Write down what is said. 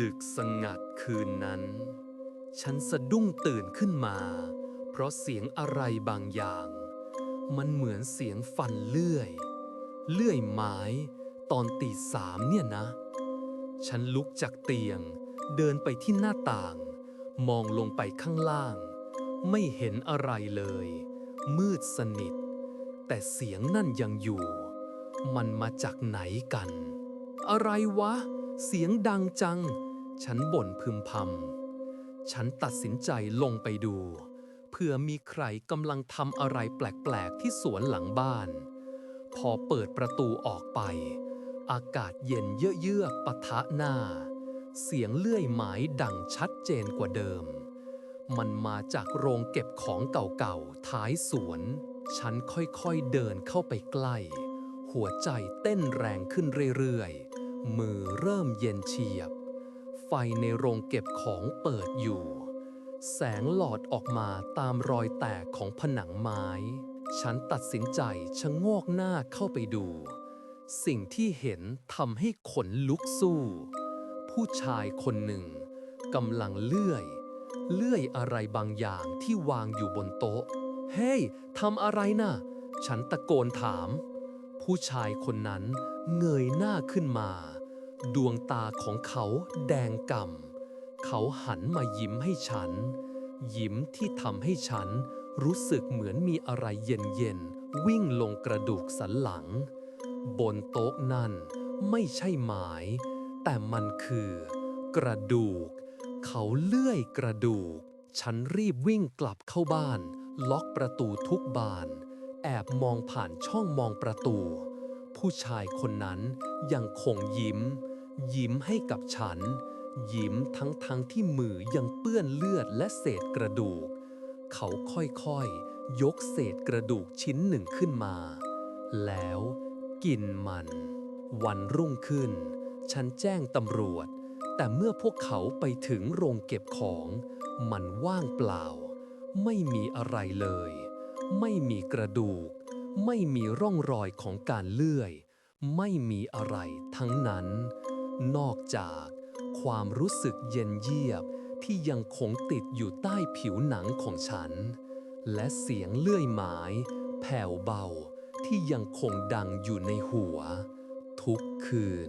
ดึกสงัดคืนนั้น ฉันสะดุ้งตื่นขึ้นมา เพราะเสียงอะไรบางอย่าง มันเหมือนเสียงฟันเลื่อย เลื่อยไม้ตอนตีสามเนี่ยนะ ฉันลุกจากเตียง เดินไปที่หน้าต่าง มองลงไปข้างล่าง ไม่เห็นอะไรเลย มืดสนิท แต่เสียงนั่นยังอยู่ มันมาจากไหนกัน อะไรวะ เสียงดังจัง ฉันบ่นพึมพำ ฉันตัดสินใจลงไปดู เพื่อมีใครกำลังทำอะไรแปลก ๆ ที่สวนหลังบ้าน พอเปิดประตูออกไป อากาศเย็นเยือกๆปะทะหน้า เสียงเลื่อยไม้ดังชัดเจนกว่าเดิม มันมาจากโรงเก็บของเก่าๆท้ายสวน ฉันค่อยๆเดินเข้าไปใกล้ หัวใจเต้นแรงขึ้นเรื่อยๆ มือเริ่มเย็นเฉียบ ไฟในโรงเก็บของเปิดอยู่ แสงหลอดออกมาตามรอยแตกของผนังไม้ ฉันตัดสินใจชะโงกหน้าเข้าไปดู สิ่งที่เห็นทำให้ขนลุกสู้ ผู้ชายคนหนึ่งกำลังเลื่อย เลื่อยอะไรบางอย่างที่วางอยู่บนโต๊ะ เฮ้ยทำอะไรน่ะ ฉันตะโกนถาม ผู้ชายคนนั้นเงยหน้าขึ้นมา ดวงตาของเขาแดงก่ำเขาหันมายิ้มให้ฉัน ยิ้มที่ทำให้ฉันรู้สึกเหมือนมีอะไรเย็นๆ วิ่งลงกระดูกสันหลัง บนโต๊ะนั่นไม่ใช่ไม้แต่มันคือ กระดูก เขาเลื่อยกระดูก ฉันรีบวิ่งกลับเข้าบ้าน ล็อกประตูทุกบาน แอบมองผ่านช่องมองประตู ผู้ชายคนนั้นยังคงยิ้ม ยิ้มให้กับฉัน ยิ้มทั้งทั้งๆที่มือยังเปื้อนเลือดและเศษกระดูก เขาค่อยๆ ยกเศษกระดูกชิ้นหนึ่งขึ้นมา แล้วกินมัน วันรุ่งขึ้น ฉันแจ้งตำรวจ แต่เมื่อพวกเขาไปถึงโรงเก็บของ มันว่างเปล่า ไม่มีอะไรเลย ไม่มีกระดูก ไม่มีร่องรอยของการเลื่อย ไม่มีอะไรทั้งนั้น นอกจากความรู้สึกเย็นเยียบที่ยังคงติดอยู่ใต้ผิวหนังของฉัน และเสียงเลื่อยไม้แผ่วเบาที่ยังคงดังอยู่ในหัว ทุกคืน